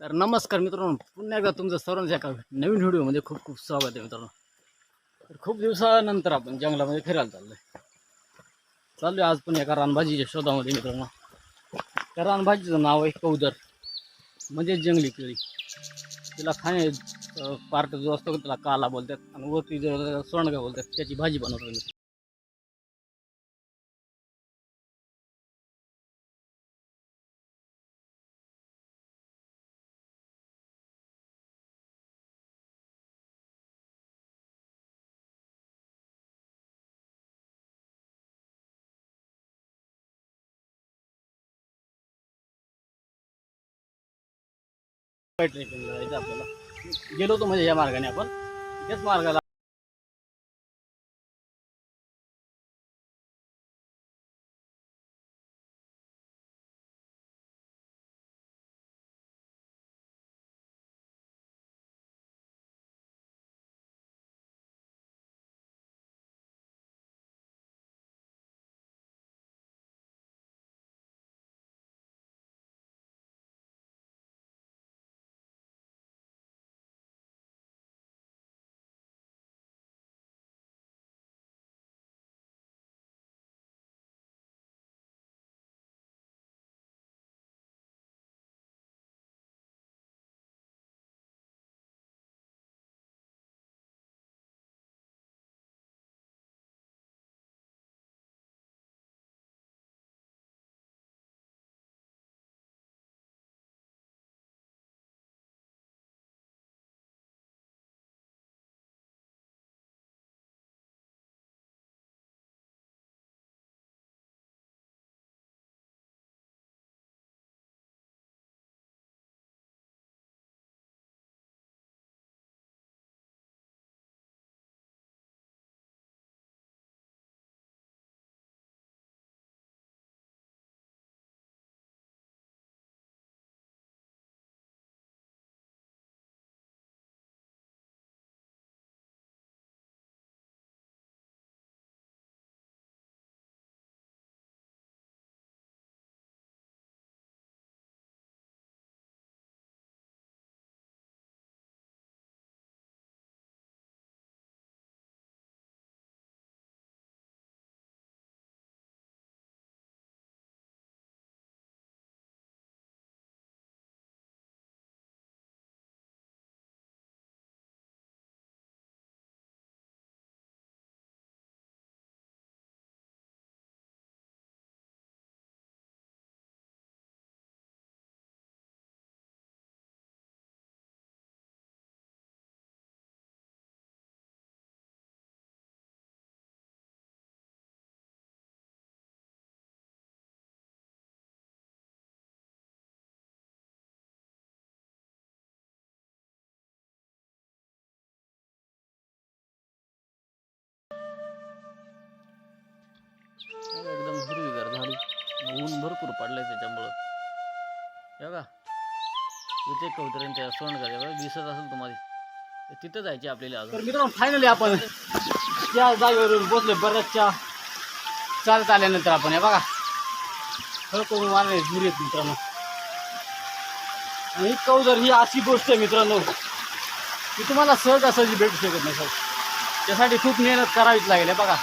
तर नमस्कार मित्रांनो पुन्हा एकदा तुमचं सर्वांचं एका नवीन व्हिडिओमध्ये खूप खूप स्वागत आहे मित्रांनो. तर खूप दिवसानंतर आपण जंगलामध्ये फिरायला चाललो आहे चाललो आज पण एका रानभाजीच्या शोधामध्ये मित्रांनो. त्या रानभाजीचं नाव आहे कौदर म्हणजे जंगली केळी. तिला खाणे पार्ट जो असतो त्याला काला बोलतात आणि वरती जो सोंडगा बोलतात त्याची भाजी बनवतात आपल्याला. गेलो होतो म्हणजे या मार्गाने आपण. त्याच मार्गाला पडलं पडलंय त्याच्यामुळं. हे का इथे कवतऱ्यान त्या सोंडगार बघा. दिसत असेल तुम्हाला. तिथं जायचे आपल्याला अजून. तर मित्रांनो फायनली आपण त्या जागेवरून पोचले बऱ्याचशा चालत आल्यानंतर आपण. हे बघा. खरं करून वाढले दूर येत मित्रांनो. आणि ही ही अशी गोष्ट आहे मित्रांनो की तुम्हाला सहजासहजी भेटू शकत नाही सर त्यासाठी खूप मेहनत करावीच लागेल. बघा.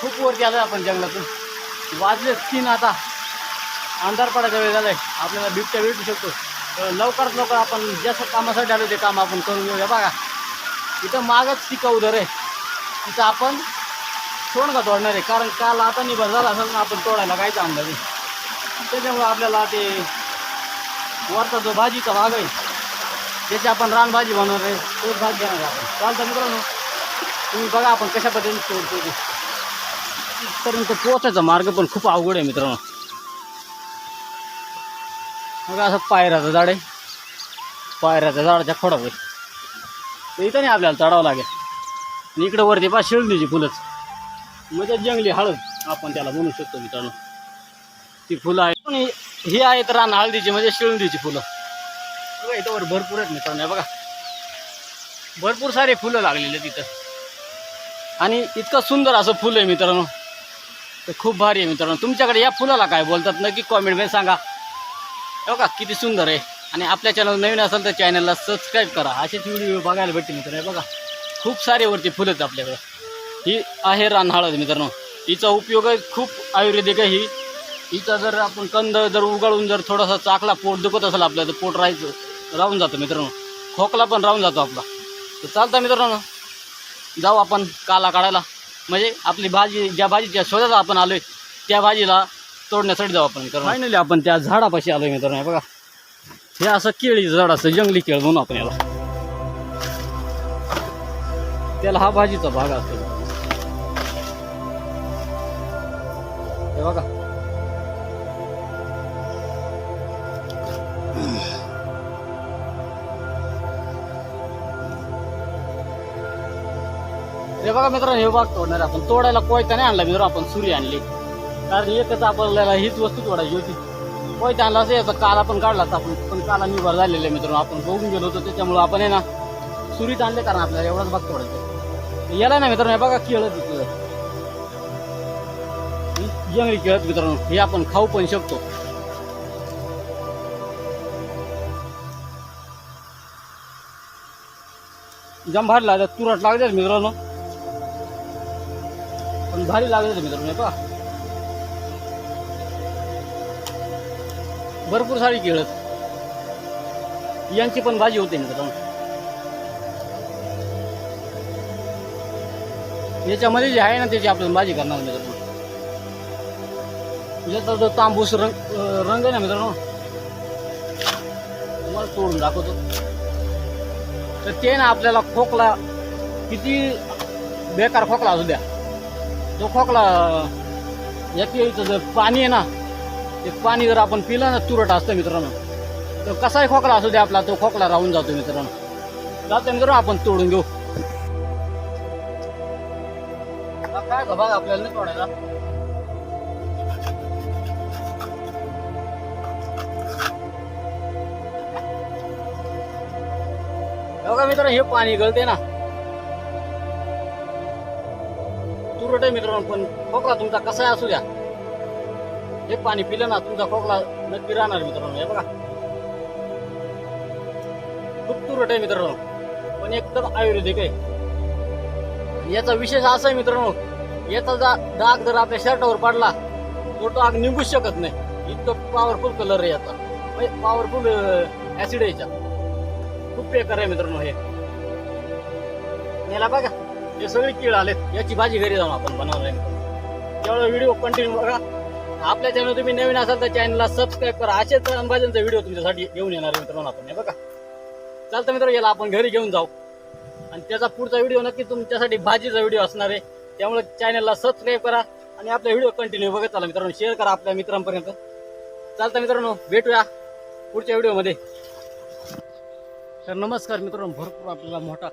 खूप वरती आलं आपण जंगलातून. वाजले तीन आता. अंधार पडायचा वेळ आहे आपल्याला बिबट्या भेटू शकतो. तर लवकरात लवकर आपण जसं कामासाठी आलो ते काम आपण करून घेऊया बघा. इथं मागच ती कौदर आहे. तिथं आपण सोडगा तोडणार आहे? कारण काल आता निभर झाला असेल ना आपण तोडायला काहीच अंदाज आहे त्याच्यामुळे आपल्याला ते वरचा जो भाजीचा भाग आहे त्याची आपण रानभाजी बनवणार आहे तोच भाग घेणार आपण. चालतं मित्रांनो. तुम्ही बघा आपण कशा पद्धतीने तोडतो ते. पर्यंत पोचायचा मार्ग पण खूप अवघड आहे मित्रांनो. मग असं पायऱ्याचं झाड आहे. पायऱ्याच्या झाडाच्या खोडावर. तर इथं नाही आपल्याला चढावं लागेल. इकडं वरती पा शिळणीची फुलंच म्हणजे जंगली हळद आपण त्याला म्हणू शकतो मित्रांनो. ती फुलं आहे पण ही- ही आहेत रान हळदीची म्हणजे शिळणीची फुलं. बघा इथं वर भरपूर आहेत मित्रांनो बघा. भरपूर सारे फुलं लागलेले आहेत तिथं आणि इतकं सुंदर असं फुलं आहे मित्रांनो. ते खूप भारी आहे मित्रांनो. तुमच्याकडे या फुलाला काय बोलतात? नक्की कॉमेंटमध्ये सांगा. हो का किती सुंदर आहे. आणि आपल्या चॅनल नवीन असेल तर चॅनलला सबस्क्राईब करा. असेच व्हिडिओ बघायला भेटते मित्रांनो. बघा खूप सारे वरती फुलं आहेत आपल्याकडे. ही आहे रानहाळद मित्रांनो. हिचा उपयोग आहे खूप आयुर्वेदिक आहे ही. हिचा जर आपण कंद जर उगाळून जर थोडासा चाकला पोट दुखत असेल आपलं तर पोट राहायचं राहून जातं मित्रांनो. खोकला पण राहून जातो आपला. तर चालतं मित्रांनो. जाऊ आपण काला काढायला. म्हणजे आपली भाजी ज्या भाजीच्या शोधात आपण आलो आहे त्या भाजीला तोडण्यासाठी जाऊ आपण कारण फायनली आपण त्या झाडापाशी आलो मित्रांनो नाही बघा. हे असं केळीचं झाड असतं जंगली केळ म्हणून आपण याला. त्याला हा भाजीचा भाग असतो. हे बघा. हे बघा मित्रांनो हे भाग तोडणार आपण. तोडायला कोयता नाही आणला मित्र आपण सुरी आणली. कारण एकच आपल्याला हीच वस्तू तोडायची होती. कोयता त्यांना असं याचा काला पण काढलाच आपण. पण काला निभार झालेला आहे मित्रांनो. आपण बघून गेलो होतो त्याच्यामुळं आपण आहे ना सुरीत आणले कारण आपल्याला एवढाच भाग तोडायचा याला ना मित्रांनो बघा केळं तिथलं जंगली केळत मित्रांनो. हे आपण खाऊ पण शकतो. जम भारी तुरट लागते मित्रांनो. पण भारी लागत मित्रांनो का भरपूर सारी केळं यांची पण भाजी होते ना याच्यामध्ये जे आहे ना त्याची आपल्याला भाजी करणार मित्रांनो. याचा जो तांबूस रंग रंग आहे ना मित्रांनो तुम्हाला तोडून दाखवतो. तर ते ना आपल्याला खोकला किती बेकार खोकला असू द्या. तो खोकला या केळीचं जर पाणी आहे ना ते पाणी जर आपण पिलं ना तुरट असतं मित्रांनो. तर कसाही खोकला असू द्या आपला तो खोकला राहून जातो मित्रांनो. जातो मित्रांनो आपण तोडून घेऊ. काय का बघा आपल्याला नाही तोडायला. बघा मित्रांनो हे पाणी गळते ना. तुरट आहे मित्रांनो पण खोकला तुमचा कसा असू द्या. हे पाणी पिलं ना तुमचा खोकला नक्की राहणार मित्रांनो हे बघा. खूप तुरट आहे मित्रांनो पण एकदम आयुर्वेदिक आहे. याचा विशेष असा आहे मित्रांनो याचा जा डाग जर आपल्या शर्टावर पडला तो डाग निघूच शकत नाही. इतकं पॉवरफुल कलर आहे याचा. म्हणजे पॉवरफुल ऍसिड आहे याचा. खूप बेकार आहे मित्रांनो हे. याला बघा हे सगळे किळ आलेत याची भाजी घरी जाऊन आपण बनवणार आहे. त्यामुळे व्हिडिओ कंटिन्यू बघा. आपल्या चॅनल तुम्ही नवीन असाल तर चॅनलला सबस्क्राईब करा. असेच अंबाजींचा व्हिडिओ तुमच्यासाठी घेऊन येणार आहे मित्रांनो आपण. हे बघा. चालतं मित्र याला आपण घरी घेऊन जाऊ. आणि त्याचा पुढचा व्हिडिओ नक्की तुमच्यासाठी भाजीचा व्हिडिओ असणार आहे. त्यामुळे चॅनलला सबस्क्राईब करा आणि आपला व्हिडिओ कंटिन्यू बघत चला मित्रांनो. शेअर करा आपल्या मित्रांपर्यंत. चालतं मित्रांनो भेटूया पुढच्या व्हिडिओमध्ये तर नमस्कार मित्रांनो भरपूर आपल्याला मोठा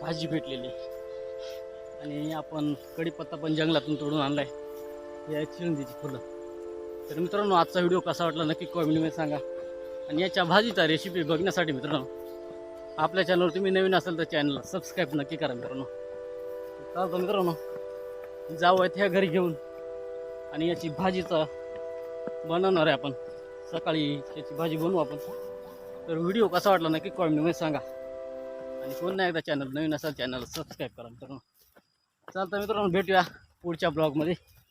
भाजी भेटलेली. आणि आपण कढीपत्ता पण जंगलातून तोडून आणलाय. हे आहेत फुलं. तर मित्रांनो आजचा व्हिडिओ कसा वाटला नक्की कॉमेंटमध्ये सांगा. आणि याच्या भाजीचा रेसिपी बघण्यासाठी मित्रांनो आपल्या चॅनलवर तुम्ही नवीन असाल तर चॅनलला सबस्क्राईब नक्की करा मित्रांनो. चालतं मित्रांनो जाऊ आहेत ह्या घरी घेऊन. आणि याची भाजीचा बनवणार आहे आपण. सकाळी याची भाजी बनवू आपण. तर व्हिडिओ कसा वाटला नक्की कॉमेंटमध्ये सांगा. आणि पुन्हा एकदा चॅनल नवीन असाल चॅनलला सबस्क्राईब करा मित्रांनो. चालतं मित्रांनो भेटूया पुढच्या ब्लॉगमध्ये